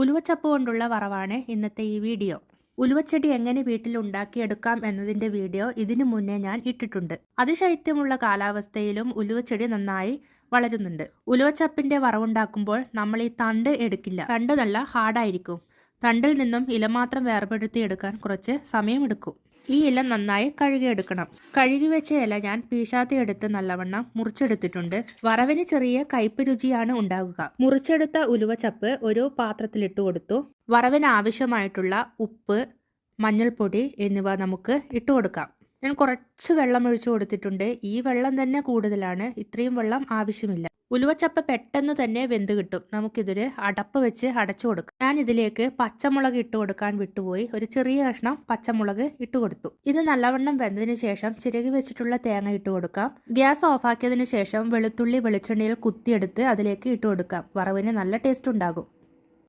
ഉലുവച്ചപ്പ് കൊണ്ടുള്ള വറവാണ് ഇന്നത്തെ ഈ വീഡിയോ. ഉലുവച്ചെടി എങ്ങനെ വീട്ടിൽ ഉണ്ടാക്കിയെടുക്കാം എന്നതിന്റെ വീഡിയോ ഇതിനു മുന്നേ ഞാൻ ഇട്ടിട്ടുണ്ട്. അതിശൈത്യമുള്ള കാലാവസ്ഥയിലും ഉലുവച്ചെടി നന്നായി വളരുന്നുണ്ട്. ഉലുവച്ചപ്പിന്റെ വറവുണ്ടാക്കുമ്പോൾ നമ്മൾ ഈ തണ്ട് എടുക്കില്ല. തണ്ട് നല്ല ഹാർഡായിരിക്കും. തണ്ടിൽ നിന്നും ഇല മാത്രം വേർപെടുത്തി എടുക്കാൻ കുറച്ച് സമയമെടുക്കും. ഈ ഇല നന്നായി കഴുകിയെടുക്കണം. കഴുകി വെച്ച ഇല ഞാൻ പീശാത്തി എടുത്ത് നല്ലവണ്ണം മുറിച്ചെടുത്തിട്ടുണ്ട്. വറവിന് ചെറിയ കയ്പ് രുചിയാണ് ഉണ്ടാകുക മുറിച്ചെടുത്ത ഉലുവച്ചപ്പ് ഒരു പാത്രത്തിലിട്ട് കൊടുത്തു. വറവിന് ആവശ്യമായിട്ടുള്ള ഉപ്പ് മഞ്ഞൾപ്പൊടി എന്നിവ നമുക്ക് ഇട്ട് കൊടുക്കാം. ഞാൻ കുറച്ച് വെള്ളം ഒഴിച്ചു കൊടുത്തിട്ടുണ്ട്. ഈ വെള്ളം തന്നെ കൂടുതലാണ്. ഇത്രയും വെള്ളം ആവശ്യമില്ല. ഉലുവച്ചപ്പ് പെട്ടെന്ന് തന്നെ വെന്ത് കിട്ടും. നമുക്കിതൊരു അടപ്പ് വെച്ച് അടച്ചു കൊടുക്കാം. ഞാൻ ഇതിലേക്ക് പച്ചമുളക് ഇട്ട് കൊടുക്കാൻ വിട്ടുപോയി. ഒരു ചെറിയ കഷ്ണം പച്ചമുളക് ഇട്ട് കൊടുത്തു. ഇത് നല്ലവണ്ണം വെന്തതിന് ശേഷം ചിരകി വെച്ചിട്ടുള്ള തേങ്ങ ഇട്ട് കൊടുക്കാം. ഗ്യാസ് ഓഫാക്കിയതിന് ശേഷം വെളുത്തുള്ളി വെളിച്ചെണ്ണയിൽ കുത്തിയെടുത്ത് അതിലേക്ക് ഇട്ട് കൊടുക്കാം. വറവിന് നല്ല ടേസ്റ്റ് ഉണ്ടാകും.